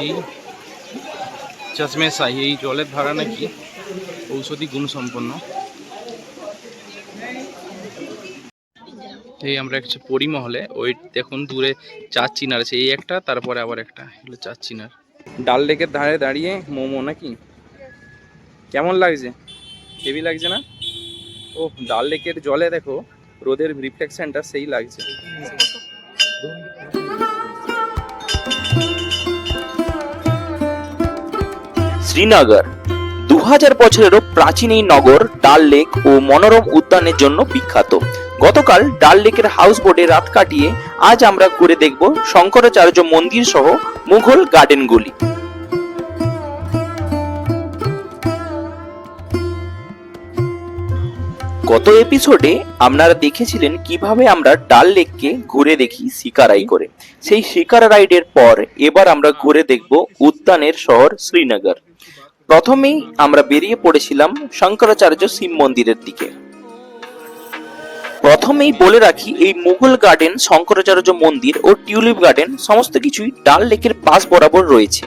এই চশমে শাহি এই জলের ধারা নাকি ঔষধি গুণ সম্পন্ন। এই আমরা একটা পরিমহলে, ওই দেখুন দূরে চার চিনার আছে, এই একটা, তারপরে আবার একটা এগুলো চার চিনার। ডাল লেকের ধারে দাঁড়িয়ে মোমো নাকি? কেমন লাগছে? হেভি লাগছে না? ও ডাল লেকের জলে দেখো, রোদের রিফ্লেকশনটা সেই লাগছে। শ্রীনগর। দু হাজার বছরেরও প্রাচীন এই নগর ডাল লেক ও মনোরম উদ্যানের জন্য বিখ্যাত। গতকাল ডাল লেকের হাউস বোটে রাত কাটিয়ে আজ আমরা ঘুরে দেখব শঙ্করাচার্য মন্দির সহ মুঘল গার্ডেনগুলি। গত এপিসোডে আপনারা দেখেছিলেন কীভাবে আমরা ডাল লেককে ঘুরে দেখি শিকারাই করে। সেই শিকারা রাইডের পর এবার আমরা ঘুরে দেখব উদ্যানের শহর শ্রীনগর। প্রথমেই আমরা বেরিয়ে পড়েছিলাম শঙ্করাচার্য শিব মন্দিরের দিকে। প্রথমেই বলে রাখি, এই মুঘল গার্ডেন শঙ্করাচার্য মন্দির ও টিউলিপ গার্ডেন সমস্ত কিছুই ডাল লেকের পাশ বরাবর রয়েছে।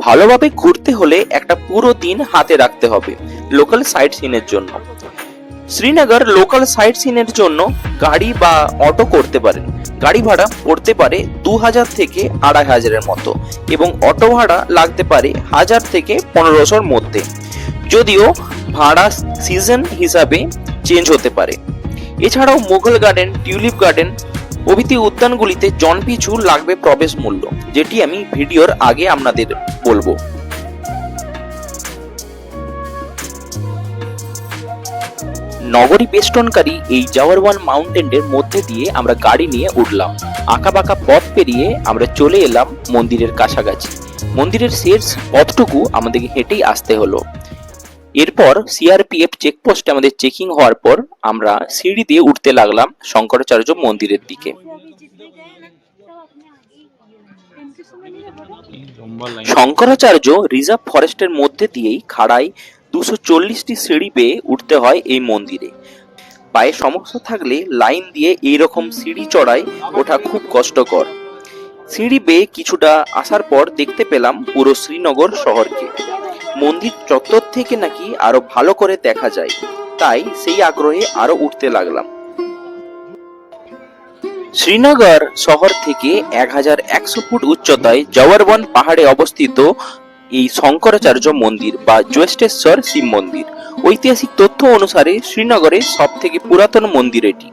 ভালোভাবে ঘুরতে হলে একটা পুরো দিন হাতে রাখতে হবে লোকাল সাইট সিনের জন্য। শ্রীনগর লোকাল সাইট সিনের জন্য গাড়ি বা অটো করতে পারেন গাড়ি ভাড়া পড়তে পারে দু হাজার থেকে আড়াই হাজারের মতো এবং অটো ভাড়া লাগতে পারে হাজার থেকে পনেরোশোর মধ্যে। যদিও ভাড়া সিজন হিসাবে চেঞ্জ হতে পারে। এছাড়াও মুঘল গার্ডেন টিউলিপ গার্ডেন প্রভৃতি উদ্যানগুলিতে জনপিছু লাগবে প্রবেশ মূল্য, যেটি আমি ভিডিওর আগে আপনাদের বলব। নগরী বেষ্টনকারী এই জাওয়ারওয়ান মাউন্টেনের মধ্যে দিয়ে আমরা গাড়ি নিয়ে উঠলাম। আঁকাবাঁকা পথ পেরিয়ে আমরা চলে এলাম মন্দিরের কাছাকাছি। মন্দিরের শেষ পথটুকু আমাদেরকে হেঁটেই আসতে হলো। এরপর সিআরপিএফ চেকপোস্টে আমাদের চেকিং হওয়ার পর আমরা সিঁড়ি দিয়ে উঠতে লাগলাম শঙ্করাচার্য মন্দিরের দিকে। শঙ্করাচার্য রিজার্ভ ফরেস্টের মধ্যে দিয়েই খাড়াই দুশো চল্লিশটি সিঁড়ি বেয়ে উঠতে হয় এই মন্দিরে। পায়ে সমস্যা থাকলে লাইন দিয়ে এই রকম সিঁড়ি চড়ায় ওঠা খুব কষ্টকর। সিঁড়ি বেয়ে কিছুটা আসার পর দেখতে পেলাম পুরো শ্রীনগর শহরকে। মন্দির চত্বর থেকে নাকি আরও ভালো করে দেখা যায়। তাই সেই আগ্রহে আরও উঠতে লাগলাম। শ্রীনগর শহর থেকে এক হাজার একশো ফুট উচ্চতায় জওয়ারবন পাহাড়ে অবস্থিত এই শঙ্করাচার্য মন্দির বা জ্যেষ্ঠেশ্বর শিব মন্দির। ঐতিহাসিক তথ্য অনুসারে শ্রীনগরে সব থেকে পুরাতন মন্দির এটি।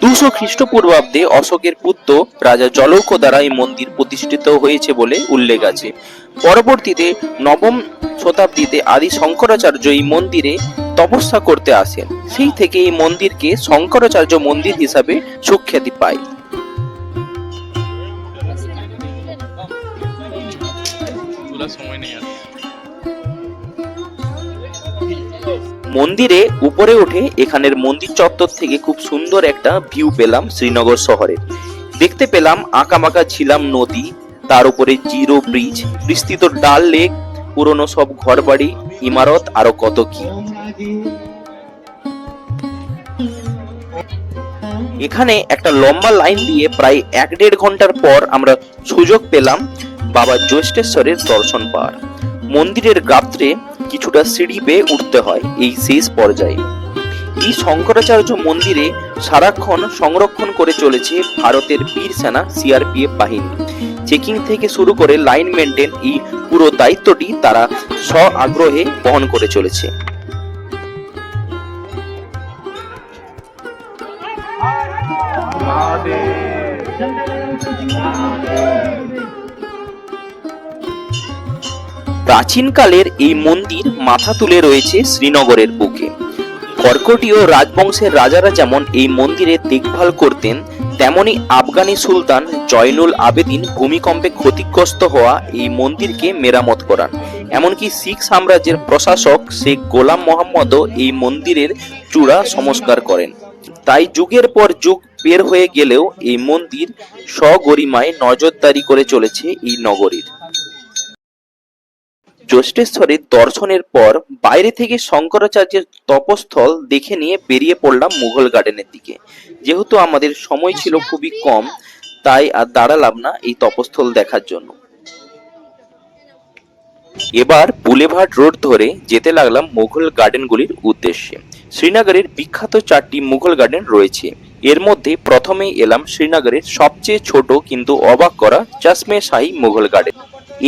দুশো খ্রিস্টপূর্বাব্দে অশোকের পুত্র রাজা জলৌক দ্বারা এই মন্দির প্রতিষ্ঠিত হয়েছে বলে উল্লেখ আছে। পরবর্তীতে নবম শতাব্দীতে আদি শঙ্করাচার্য এই মন্দিরে তপস্যা করতে আসেন। সেই থেকে এই মন্দিরকে শঙ্করাচার্য মন্দির হিসাবে সুখ্যাতি পায়। মন্দিরে উপরে উঠে এখানের মন্দির চত্বর থেকে খুব সুন্দর একটা ভিউ পেলাম শ্রীনগর শহরে। দেখতে পেলাম আঁকামাকা ঝিলাম নদী, তার উপরে জিরো ব্রিজ বিস্তৃত ডাল লেক পুরনো সব ঘরবাড়ি, ইমারত, আরও কত কি। এখানে একটা লম্বা লাইন দিয়ে প্রায় এক দেড় ঘণ্টার পর আমরা সুযোগ পেলাম বাবা জ্যেষ্ঠেশ্বরের দর্শন পাওয়ার। মন্দিরের গাত্রে কিছুটা সিঁড়ি বেয়ে উঠতে হয় এই শেষ পর্যায়ে। এই শঙ্করাচার্য মন্দিরে সারাক্ষণ সংরক্ষণ করে চলেছে ভারতের বীর সেনা সিআরপিএফ বাহিনী। চেকিং থেকে শুরু করে লাইন মেনটেন এই পুরো দায়িত্বটি তারা স্ব আগ্রহে বহন করে চলেছে। প্রাচীনকালের এই মন্দির মাথা তুলে রয়েছে শ্রীনগরের বুকে। কর্কটীয় রাজবংশের রাজারা যেমন এই মন্দিরে দেখভাল করতেন, তেমনি আফগানি সুলতান জয়নুল আবেদিন ভূমিকম্পে ক্ষতিগ্রস্ত হওয়া এই মন্দিরকে মেরামত করান। এমনকি শিখ সাম্রাজ্যের প্রশাসক শেখ গোলাম মোহাম্মদও এই মন্দিরের চূড়া সংস্কার করেন। তাই যুগের পর যুগ বের হয়ে গেলেও এই মন্দির স্বগরিমায় নজরদারি করে চলেছে এই নগরীর। জ্যেষ্ঠেশ্বরের দর্শনের পর বাইরে থেকে শঙ্করাচার্যের তপস্থল দেখে নিয়ে বেরিয়ে পড়লাম মুঘল গার্ডেনের দিকে। যেহেতু আমাদের সময় ছিল খুবই কম, তাই আর দাঁড়ালাম না এই তপস্থল দেখার জন্য। এবার বুলেভার্ড রোড ধরে যেতে লাগলাম মুঘল গার্ডেনগুলির উদ্দেশ্যে। শ্রীনগরের বিখ্যাত চারটি মুঘল গার্ডেন রয়েছে। এর মধ্যে প্রথমেই এলাম শ্রীনগরের সবচেয়ে ছোট কিন্তু অবাক করা চশমে শাহী মুঘল গার্ডেন।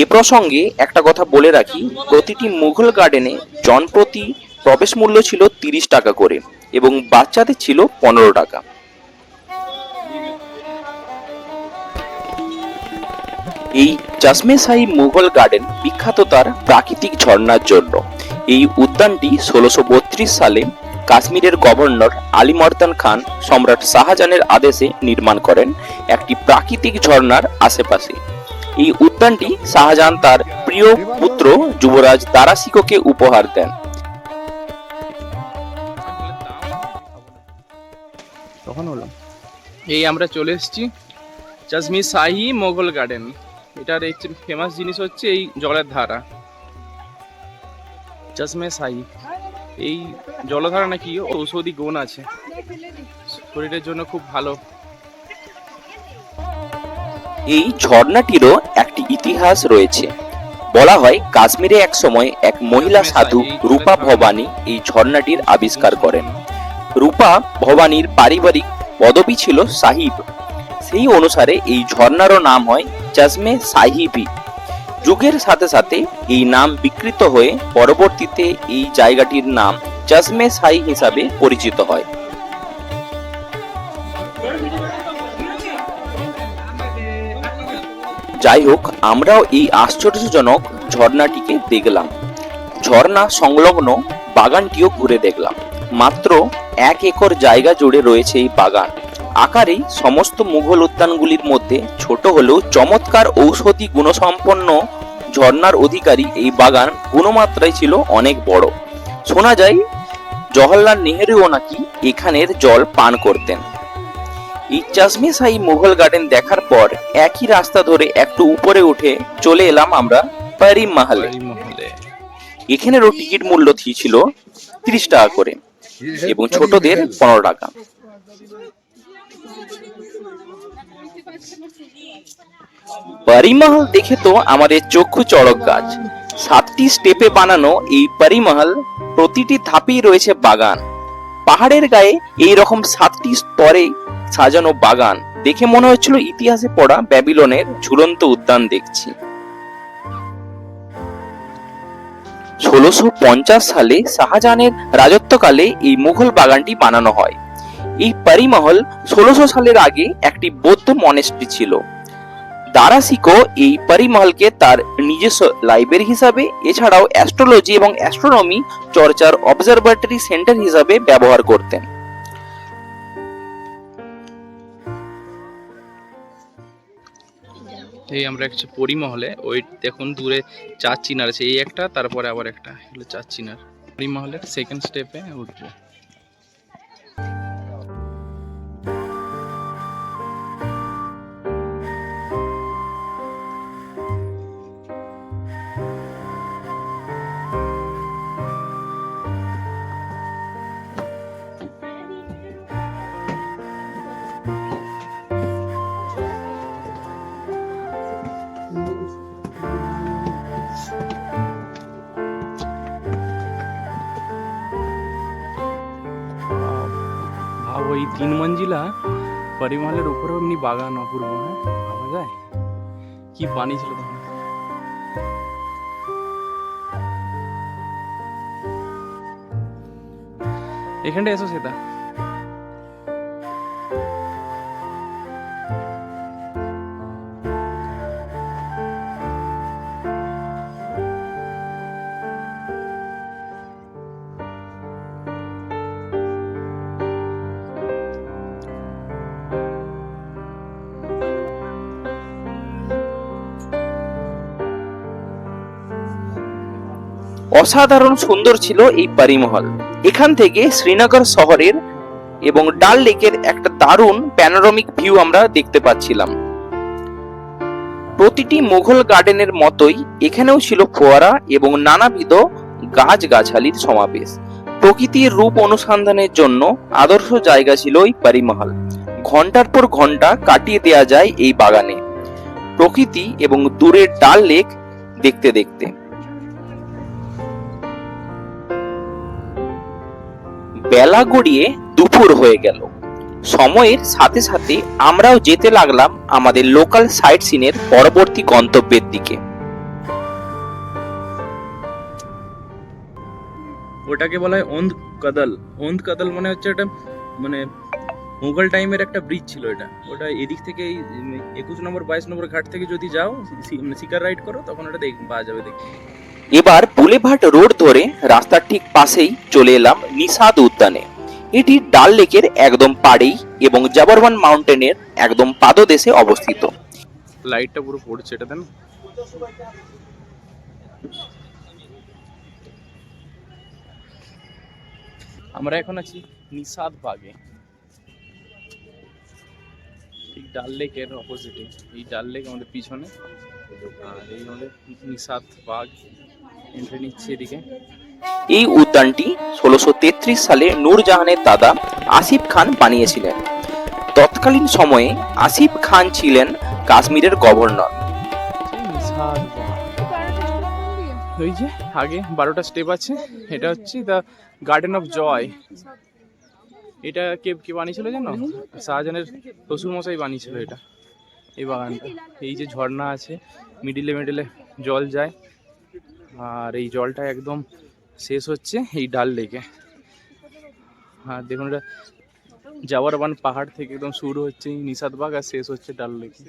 এ প্রসঙ্গে একটা কথা বলে রাখি, প্রতিটি মুঘল গার্ডেনে জনপ্রতি প্রবেশ মূল্য ছিল তিরিশ টাকা করে এবং বাচ্চাদের ছিল পনেরো টাকা। এই চশমে শাহী মুঘল গার্ডেন বিখ্যাত তার প্রাকৃতিক ঝর্ণার জন্য। এই উদ্যানটি ষোলোশো সালে কাশ্মীরের গভর্নর আলী মর্দান খান সম্রাট শাহজাহানের আদেশে নির্মাণ করেন একটি প্রাকৃতিক ঝর্ণার আশেপাশে। এই উদ্যানটি শাহজাহান তার প্রিয় পুত্র যুবরাজ দারাসিকোকে উপহার দেন। তখন হলো এই আমরা চলে এসেছি চশমি শাহি মোগল গার্ডেন এটার এই ফেমাস জিনিস হচ্ছে এই জলের ধারা। চশমে শাহি। এই জলধারা নাকি ঔষধি গুণ আছে। শরীরের জন্য খুব ভালো। এই ঝর্ণাটিরও একটি ইতিহাস রয়েছে। বলা হয়, কাশ্মীরে এক সময় এক মহিলা সাধু রূপা ভবানী এই ঝর্ণাটির আবিষ্কার করেন। রূপা ভবানীর পারিবারিক পদবি ছিল সাহিব। সেই অনুসারে এই ঝর্ণারও নাম হয় চশমে সাহিবি। যুগের সাথে সাথে এই নাম বিকৃত হয়ে পরবর্তীতে এই জায়গাটির নাম চশমে সাই হিসাবে পরিচিত হয়। যাই হোক আমরাও এই আশ্চর্যজনক ঝর্ণাটিকে দেখলাম। ঝর্ণা সংলগ্ন বাগানটিও ঘুরে দেখলাম। মাত্র এক একর জায়গা জুড়ে রয়েছে এই বাগান। আকারেই সমস্ত মুঘল উদ্যানগুলির মধ্যে ছোট হলেও চমৎকার ঔষধি গুণসম্পন্ন ঝর্ণার অধিকারী এই বাগান গুণমাত্রায় ছিল অনেক বড়। শোনা যায়, জওহরলাল নেহেরুও নাকি এখানের জল পান করতেন। এই চশমে শাহী মুঘল গার্ডেন দেখার পর একই রাস্তা ধরে একটু উপরে উঠে চলে এলাম আমরা পারি মহলে। এখানেরও টিকিট মূল্য ছিল তিরিশ টাকা করে এবং ছোটদের পনেরো টাকা। পরিমহল দেখে তো আমাদের চক্ষু চড়ক গাছ। সাতটি স্টেপে বানানো এই পরিমহল প্রতিটি ধাপেই রয়েছে বাগান। পাহাড়ের গায়ে এই রকম সাতটি স্তরে সাজানো বাগান। দেখে মনে হচ্ছিল ইতিহাসে পড়া ব্যাবিলনের ঝুলন্ত উদ্যান দেখছি। ষোলোশো সালে শাহজাহানের রাজত্বকালে এই মুঘল বাগানটি বানানো হয়। এই পারিমহল ষোলোশো সালের আগে একটি বৌদ্ধ মনেস্ট্রি ছিল। দারাসিকো এই পরিমহলকে তার নিজস্ব লাইব্রেরি হিসাবে, এছাড়াও অ্যাস্ট্রোলজি এবং অ্যাস্ট্রোনমি চর্চার অবজারভেটরি সেন্টার হিসাবে ব্যবহার করতেন। এই আমরা একটা পরিমহলে। ওই দেখুন, দূরে চার চিনার আছে। এই একটা, তারপরে আবার একটা। চার চিনার। পরিমহলের সেকেন্ড স্টেপে উঠবো। তিন মঞ্জিলা পরিমলের উপরেও এমনি বাগান অপূর্ব হ্যাঁ? ভাবা যায়? কি পানি ছিল তখন? এখানটা এসো সেটা অসাধারণ সুন্দর ছিল এই পরিমহল। এখান থেকে শ্রীনগর শহরের এবং ডাল লেকের একটা দারুণ প্যানোরামিক ভিউ আমরা দেখতে পাচ্ছিলাম। প্রতিটি মুঘল গার্ডেনের মতোই এখানেও ছিল ফোয়ারা এবং নানাবিধ গাছ গাছালির সমাবেশ। প্রকৃতির রূপ অনুসন্ধানের জন্য আদর্শ জায়গা ছিল এই পরিমহল। ঘণ্টার পর ঘণ্টা কাটিয়ে দেওয়া যায় এই বাগানে। প্রকৃতি এবং দূরের ডাল লেক দেখতে দেখতে। বেলা গড়িয়ে দুপুর হয়ে গেল। সময়ের সাথে সাথে আমরাও যেতে লাগলাম আমাদের লোকাল সাইট সিনের পরবর্তী গন্তব্যের দিকে। ওটাকে বলা হয় ওন্দ কদল ওন্দ কদল মানে হচ্ছে একটা মানে মুঘল টাইমের একটা ব্রিজ ছিল এটা। ওটা এদিক থেকে একুশ নম্বর, বাইশ নম্বর ঘাট থেকে যদি যাও মানে শিকার রাইড করো, তখন ওটা দেখ পাওয়া যাবে দেখতে। এবার বুলেভার্ড রোড ধরে রাস্তার ঠিক পাশেই চলে এলাম নিষাদ উদ্যানে। এটি ডাল লেকের একদম পাড়েই এবং জাবারওয়ান মাউন্টেনের একদম পাদদেশে অবস্থিত। লাইটটা পুরো পড়ছে, এটা দেন। আমরা এখন আছি নিষাদ বাগে। ঠিক ডাল লেকের অপোজিটে এই ডাল লেক আমাদের পিছনে। আর এই আমাদের নিষাদ বাগ। এন্ট্রি নিচ্ছে এদিকে। এই উদ্যানটি ষোলোশো সালে নূরজাহানের দাদা আসিফ খান বানিয়েছিলেন। তৎকালীন সময়ে আসিফ খান ছিলেন কাশ্মীরের গভর্নর। ওই যে আগে বারোটা স্টেপ আছে এটা হচ্ছে দ্য গার্ডেন অফ জয় এটা কে কে বানিয়েছিল জানো? শাহজাহানের শ্বশুর মশাই বানিয়েছিল এটা। এই বাগানটা। এই যে ঝর্ণা আছে মিডিলে মিডিলে জল যায়। আর এই জলটা একদম শেষ হচ্ছে এই ডাল লেকে। আর দেখুন এটা যাওয়ার বান পাহাড় থেকে একদম শুরু হচ্ছে নিষাদবাগ আর শেষ হচ্ছে ডাল লেকে।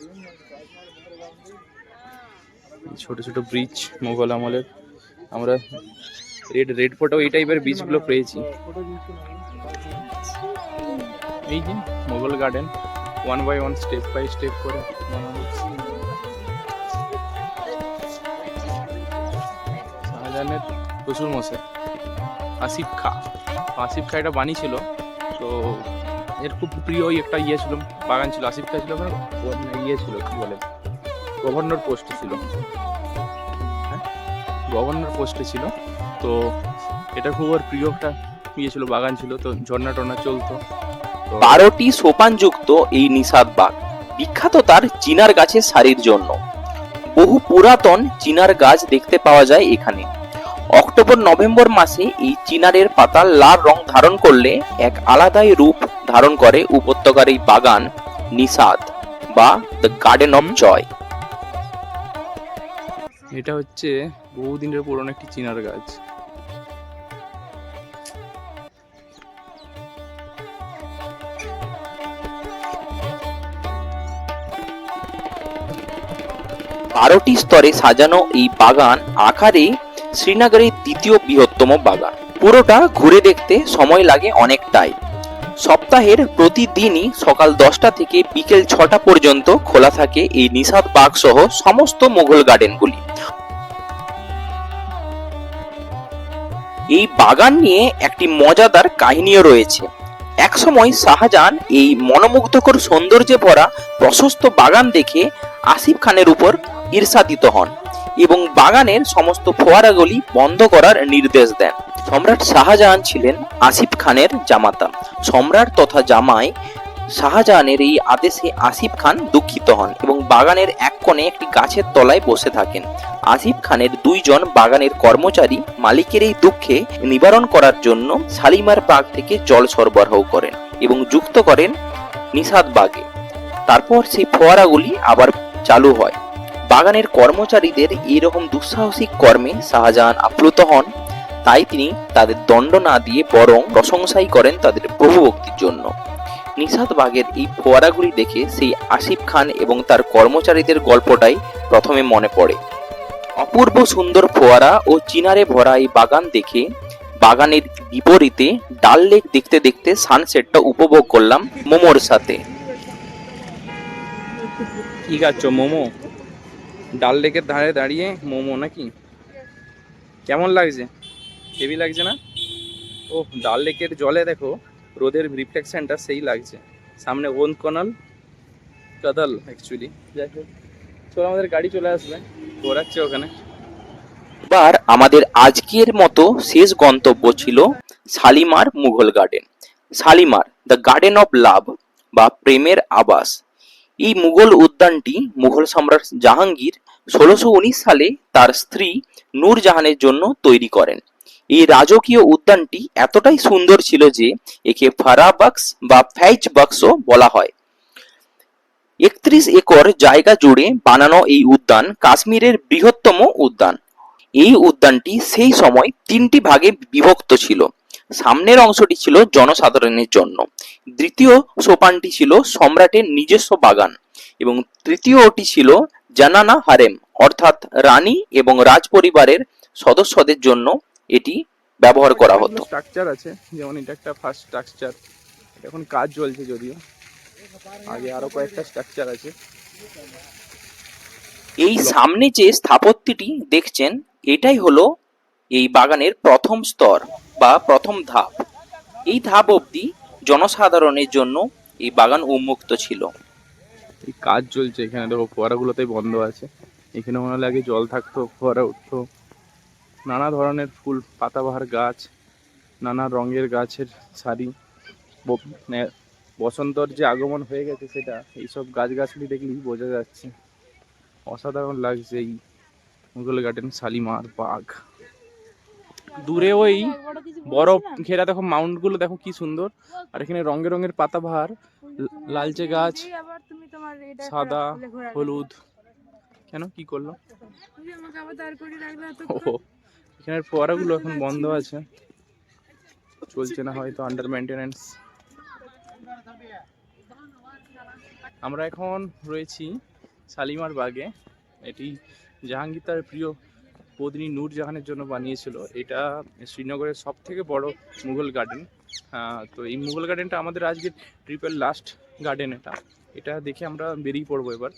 ছোট ছোট ব্রিজ মোগল আমলের। আমরা রেড রেড ফোটো এই টাইপের বীজগুলো পেয়েছি। এই যে Mughal garden one by one step by step করে বানানো শাহজাহানের শ্বশুর মশাই। আসিফ খা। আসিফ খা এটা বানিয়েছিল তো এর খুব প্রিয় একটা ইয়ে ছিল, বাগান ছিল। আসিফ খা ছিল ইয়ে ছিল, কি বলে? গভর্নর পোস্টে ছিল। হ্যাঁ? গভর্নর পোস্টে ছিল। তো এটা খুব ওর প্রিয় একটা ইয়ে ছিল, বাগান ছিল। তো ঝর্ণা টর্না চলতো। বারোটি সোপানযুক্ত এই নিষাদ বাগ বিখ্যাত তার চিনার গাছের সারির জন্য। বহু পুরাতন চিনার গাছ দেখতে পাওয়া যায় এখানে। অক্টোবর নভেম্বর মাসে এই চিনারের পাতা লাল রং ধারণ করলে এক আলাদাই রূপ ধারণ করে উপত্যকার এই বাগান নিষাদ বা দ্য গার্ডেন অফ জয় এটা হচ্ছে বহুদিনের পুরনো একটি চিনার গাছ। বারোটি স্তরে সাজানো এই বাগান আকারে শ্রীনগরের দ্বিতীয় বৃহত্তম বাগান। পুরোটা ঘুরে দেখতে সময় লাগে অনেকটাই। সপ্তাহের প্রতিদিনই সকাল দশটা থেকে বিকেল ছটা পর্যন্ত খোলা থাকে এই নিষাদ বাগ সহ সমস্ত মুঘল গার্ডেনগুলি। এই বাগান নিয়ে একটি মজাদার কাহিনীও রয়েছে। একসময় শাহজাহান এই মনোমুগ্ধকর সৌন্দর্যে ভরা প্রশস্ত বাগান দেখে আসিফ খানের উপর ঈর্ষাদিত হন। এবং বাগানের সমস্ত ফোয়ারাগুলি বন্ধ করার নির্দেশ দেন। সম্রাট শাহজাহান ছিলেন আসিফ খানের জামাতা। সম্রাট তথা জামাই শাহজাহানের এই আদেশে আসিফ খান দুঃখিত হন এবং বাগানের এক কোণে একটি গাছের তলায় বসে থাকেন। আসিফ খানের দুইজন বাগানের কর্মচারী মালিকের এই দুঃখে নিবারণ করার জন্য শালিমার বাগ থেকে জল সরবরাহ করেন এবং যুক্ত করেন নিষাদ বাগে। তারপর সেই ফোয়ারাগুলি আবার চালু হয়। বাগানের কর্মচারীদের এইরকম দুঃসাহসিক কর্মে শাহজাহান আপ্লুত হন। তাই তিনি তাদের দণ্ড না দিয়ে বরং প্রশংসাই করেন তাদের প্রভুভক্তির জন্য। নিষাদ বাগের এই ফোয়ারাগুলি দেখে সেই আসিফ খান এবং তার কর্মচারীদের গল্পটাই প্রথমে মনে পড়ে। অপূর্ব সুন্দর ফোয়ারা ও চিনারে ভরা এই বাগান দেখে বাগানের বিপরীতে ডাল লেক দেখতে দেখতে সানসেটটা উপভোগ করলাম মোমোর সাথে। কি খাচ্ছ, মোমো? ডাল লেকের ধারে দাঁড়িয়ে মোমো নাকি? কেমন লাগছে? হেভি লাগছে না? ও ডাল লেকের জলে দেখো, রোদের রিফ্লেকশনটা সেই লাগছে। সামনে ওন কনাল কাদাল অ্যাকচুয়ালি যাই হোক, চলো আমাদের গাড়ি চলে আসবে, ঘোরাচ্ছে ওখানে। এবার আমাদের আজকের মতো শেষ গন্তব্য ছিল Shalimar Mughal garden Shalimar the garden of love বা প্রেমের আবাস। এই মুঘল উদ্যানটি মুঘল সম্রাট জাহাঙ্গীর ষোলোশো সালে তার স্ত্রী নূরজাহানের জন্য তৈরি করেন। এই রাজকীয় উদ্যানটি এতটাই সুন্দর ছিল যে একে ফারা বাক্স বা ফ্যাইচ বাক্সও বলা হয়। একত্রিশ একর জায়গা জুড়ে বানানো এই উদ্যান কাশ্মীরের বৃহত্তম উদ্যান। এই উদ্যানটি সেই সময় তিনটি ভাগে বিভক্ত ছিল। সামনের অংশটি ছিল জনসাধারণের জন্য, দ্বিতীয় সোপানটি ছিল সম্রাটের নিজস্ব বাগান এবং তৃতীয়টি ছিল জানানা হারেম অর্থাৎ রানী এবং রাজ পরিবারের সদস্যদের জন্য এটি ব্যবহার করা হতো। স্ট্রাকচার আছে যেমন এটা একটা ফার্স্ট স্ট্রাকচার এখন কাজ চলছে যদিও। আগে আরও কয়েকটা স্ট্রাকচার আছে। এই সামনে যে স্থাপত্যটি দেখছেন এটাই হলো এই বাগানের প্রথম স্তর বা প্রথম ধাপ। এই ধাপ অবধি জনসাধারণের জন্য এই বাগান উন্মুক্ত ছিল। এই কাজ চলছে এখানে। দেখো, ফোয়ারাগুলোতেই বন্ধ আছে। এখানে মনে হলে আগে জল থাকতো, ফোয়ারা উঠতো। নানা ধরনের ফুল, পাতাবাহার গাছ, নানা রঙের গাছের সারি। মানে বসন্তর যে আগমন হয়ে গেছে সেটা, এইসব গাছগাছলি দেখলেই বোঝা যাচ্ছে। অসাধারণ লাগছে এই মুঘল গার্ডেন, শালিমার, বাঘ। দূরে ওই বরফ ঘেরা, দেখো মাউন্টগুলো দেখো, কি সুন্দর। আর এখানে রঙে রঙের পাতাবাহার লালচে গাছ, সাদা, হলুদ। কেন? কি করল? এখানের ফোয়ারাগুলো এখন বন্ধ আছে। চলছে না হয়তো আন্ডার মেনটেনেন্স আমরা এখন রয়েছি শালিমার বাগে। এটি জাহাঙ্গীর তার প্রিয় পত্নী নূরজাহানের জন্য বানিয়েছিল। এটা শ্রীনগরের সব থেকে বড় মুঘল গার্ডেন তো এই মুঘল গার্ডেনটা আমাদের আজকের ট্রিপের লাস্ট গার্ডেন এটা। এটা দেখে আমরা বেরিয়ে পড়ব এবার।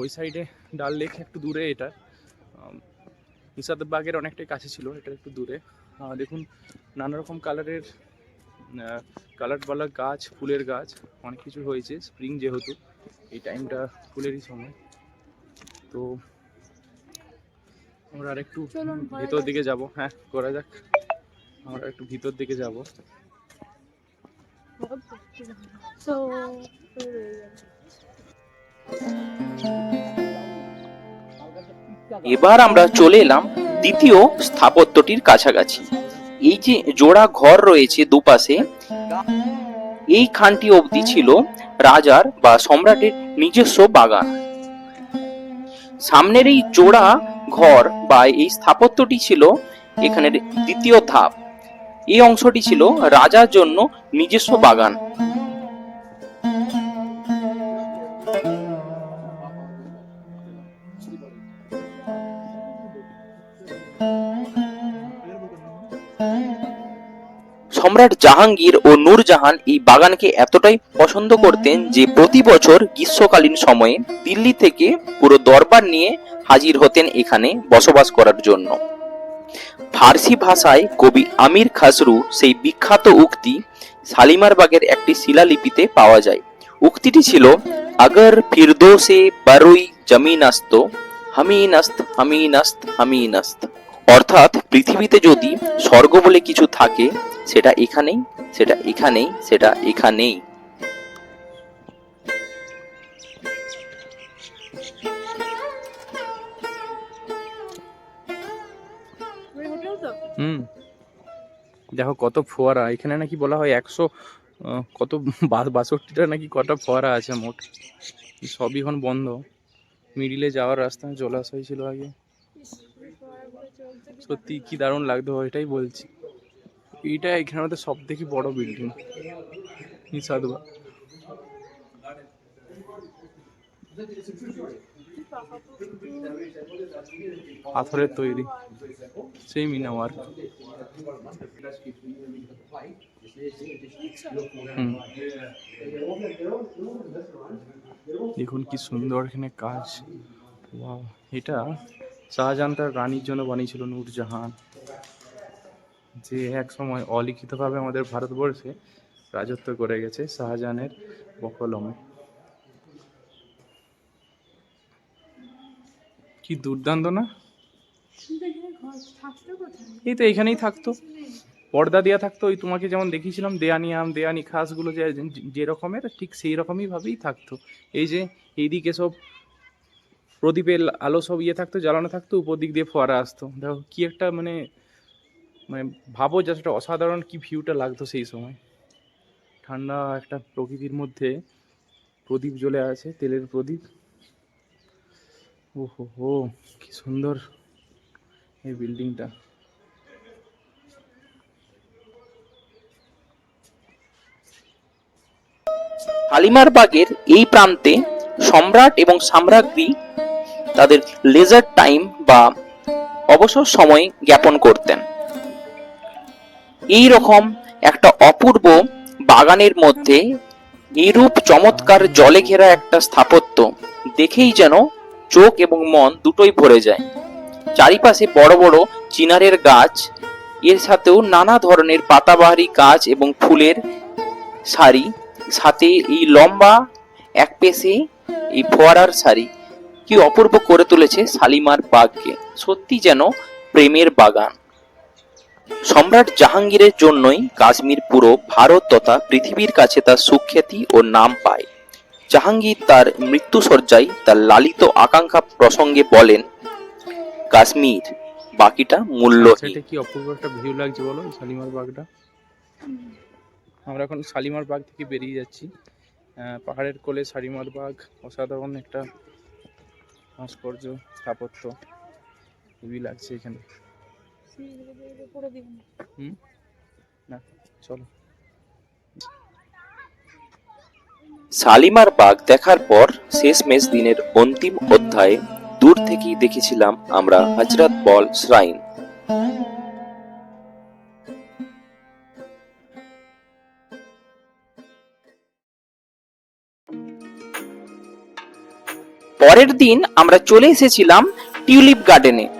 ওই সাইডে ডাল লেক একটু দূরে এটা। আম, নিশাদ বাগের অনেকটাই কাছে ছিল এটা একটু দূরে। দেখুন নানা রকম কালারের কালারওয়ালা গাছ ফুলের গাছ অনেক কিছু হয়েছে স্প্রিং যেহেতু এই টাইমটা ফুলেরই সময়। তো আমরা আর একটু ভেতর দিকে যাব। হ্যাঁ করা যাক। আমরা একটু ভিতর দিকে যাব। এবার আমরা চলে এলাম দ্বিতীয় স্থাপত্যটির কাছাকাছি। এই যে জোড়া ঘর রয়েছে দুপাশে, এই খানটি অবধি ছিল রাজার বা সম্রাটের নিজস্ব বাগান। সামনের এই জোড়া ঘর বা এই স্থাপত্যটি ছিল এখানের দ্বিতীয় ধাপ। এই অংশটি ছিল রাজার জন্য নিজস্ব বাগান। সম্রাট জাহাঙ্গীর ও নূরজাহান এই বাগানকে এতটাই পছন্দ করতেন যে প্রতি বছর গ্রীষ্মকালীন সময়ে দিল্লি থেকে পুরো দরবার নিয়ে হাজির হতেন এখানে বসবাস করার জন্য। ফার্সি ভাষায় কবি আমির খাসরু সেই বিখ্যাত উক্তি শালিমার বাগের একটি শিলালিপিতে পাওয়া যায়। উক্তিটি ছিল, আগর ফিরদোসে বারুই জমিনাস্ত, হামিনাস্ত হামিনাস্ত হামিনাস্ত। অর্থাৎ পৃথিবীতে যদি স্বর্গ বলে কিছু থাকে, সেটা এখানেই সেটা এখানেই সেটা এখানেই। দেখো কত ফোয়ারা। এখানে নাকি বলা হয় একশো কত বাষট্টিটা নাকি কটা ফোয়ারা আছে মোট। সবই এখন বন্ধ। মিডিলে যাওয়ার রাস্তা জলাশয় ছিল আগে। সত্যি কি দারুণ লাগতো, এটাই বলছি। এইটা এখানে আমাদের সব থেকে বড় বিল্ডিং নিষাদবা পাথরের তৈরি। সেই হুম। দেখুন কি সুন্দর এখানে কাজ। এটা শাহজাহান তার রানীর জন্য বানিয়েছিল নূরজাহান। যে এক সময় অলিখিতভাবে আমাদের ভারতবর্ষে রাজত্ব করে গেছে শাহজাহানের বকলমে। কি দুর্দান্ত না? এই তো এখানেই থাকতো। পর্দা দেওয়া থাকতো, ওই তোমাকে যেমন দেখিয়েছিলাম দেয়ানি আম দেয়ানি খাসগুলো যে যে রকমের, ঠিক সেই রকমই ভাবেই থাকতো। এই যে, এইদিকে সব প্রদীপের আলো সব ইয়ে থাকতো, জ্বালানো থাকতো, উপর দিক দিয়ে ফোয়ারা আসতো। দেখো, কি একটা মানে মানে ভাবো জাস্ট একটা অসাধারণ কি ভিউটা লাগতো সেই সময়। ঠান্ডা একটা প্রকৃতির মধ্যে প্রদীপ জ্বলে আছে, তেলের প্রদীপ। ও হো কি সুন্দর এই বিল্ডিংটা। শালিমার বাগের এই প্রান্তে সম্রাট এবং সাম্রাজ্ঞী তাদের লেজার টাইম বা অবসর সময় জ্ঞাপন করতেন। এই রকম একটা অপূর্ব বাগানের মধ্যে এরূপ চমৎকার জলে ঘেরা একটা স্থাপত্য দেখেই যেন চোখ এবং মন দুটোই ভরে যায়। চারিপাশে বড় বড় চিনারের গাছ, এর সাথেও নানা ধরনের পাতাবাহারি গাছ এবং ফুলের সারি, সাথে এই লম্বা এক পেশে এই ফোয়ারার সারি। কি অপূর্ব করে তুলেছে শালিমার বাগকে সত্যি যেন প্রেমের বাগান। সম্রাট জাহাঙ্গীরের জন্যই কাশ্মীর পুরো ভারত তথা পৃথিবীর কাছে তার সুখ্যাতি ও নাম পায়। জাহাঙ্গীর তার মৃত্যুসজ্জায় তার লালিত আকাঙ্ক্ষা প্রসঙ্গে বলেন কাশ্মীর বাকিটা মূল্য সেটা কি অপূর্ব একটা ভিউ লাগছে বলো শালিমার বাগটা আমরা এখন শালিমার বাগ থেকে বেরিয়ে যাচ্ছি। পাহাড়ের কোলে শালিমার বাগ অসাধারণ একটা ভাস্কর্য স্থাপত্য খুবই লাগছে এখানে। করে হুম? না চলো। শালিমার বাঘ দেখার পর শেষ শেষমেশ দিনের অন্তিম অধ্যায়ে দূর থেকেই দেখেছিলাম আমরা হজরত বল শ্রাইন। পরের দিন আমরা চলে এসেছিলাম টিউলিপ গার্ডেনে।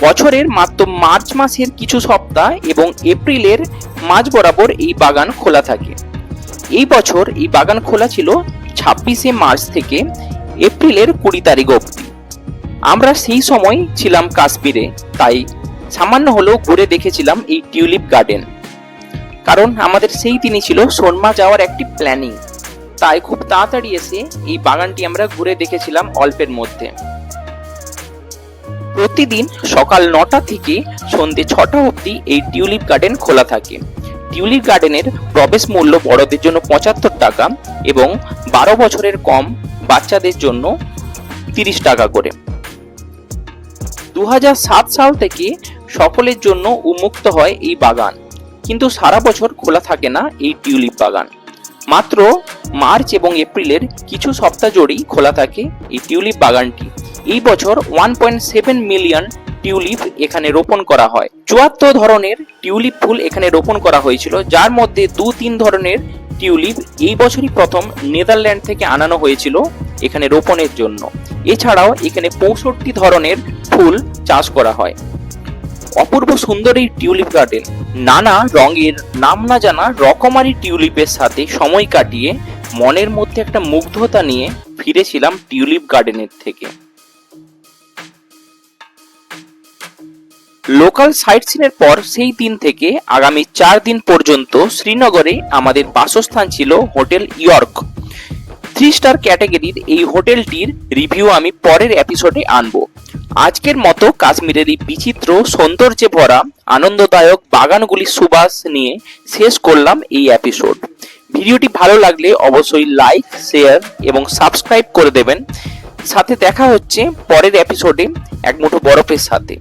বছরের মাত্র মার্চ মাসের কিছু সপ্তাহ এবং এপ্রিলের মাঝ বরাবর এই বাগান খোলা থাকে। এই বছর এই বাগান খোলা ছিল ছাব্বিশে মার্চ থেকে এপ্রিলের কুড়ি তারিখ অবধি। আমরা সেই সময় ছিলাম কাশ্মীরে, তাই সামান্য হলেও ঘুরে দেখেছিলাম এই টিউলিপ গার্ডেন। কারণ আমাদের সেই দিনই ছিল সোনমা যাওয়ার একটি প্ল্যানিং। তাই খুব তাড়াতাড়ি এসে এই বাগানটি আমরা ঘুরে দেখেছিলাম অল্পের মধ্যে। প্রতিদিন সকাল নটা থেকে সন্ধে ছটা অবধি এই টিউলিপ গার্ডেন খোলা থাকে। টিউলিপ গার্ডেনের প্রবেশ মূল্য বড়দের জন্য পঁচাত্তর টাকা এবং বারো বছরের কম বাচ্চাদের জন্য তিরিশ টাকা করে। দু হাজার সাত সাল থেকে সকলের জন্য উন্মুক্ত হয় এই বাগান। কিন্তু সারা বছর খোলা থাকে না এই টিউলিপ বাগান। মাত্র মার্চ এবং এপ্রিলের কিছু সপ্তাহ জুড়েই খোলা থাকে এই টিউলিপ বাগানটি। এই বছর one point seven million tulip এখানে রোপণ করা হয়। চুয়াত্তর ধরনের টিউলিপ ফুল এখানে রোপণ করা হয়েছিল, যার মধ্যে দু তিন ধরনের টিউলিপ এই বছরই প্রথম নেদারল্যান্ড থেকে আনানো হয়েছিল এখানে রোপণের জন্য। এছাড়াও এখানে পঁয়ষট্টি ধরনের ফুল চাষ করা হয়। অপূর্ব সুন্দর টিউলিপ গার্ডেন। নানা রঙের, নাম না জানা রকমারি টিউলিপের সাথে সময় কাটিয়ে মনের মধ্যে একটা মুগ্ধতা নিয়ে ফিরেছিলাম টিউলিপ গার্ডেনের থেকে। লোকাল সাইট সিনের পর সেই দিন থেকে আগামী চার দিন পর্যন্ত শ্রীনগরে আমাদের বাসস্থান ছিল হোটেল ইয়র্ক। থ্রি স্টার ক্যাটাগরির এই হোটেলটির রিভিউ আমি পরের এপিসোডে আনব। আজকের মতো কাশ্মীরের এই বিচিত্র সৌন্দর্যে ভরা, আনন্দদায়ক বাগানগুলির সুবাস নিয়ে শেষ করলাম এই এপিসোড ভিডিওটি ভালো লাগলে অবশ্যই লাইক শেয়ার এবং সাবস্ক্রাইব করে দেবেন। সাথে দেখা হচ্ছে পরের এপিসোডে এক মুঠো বরফের সাথে।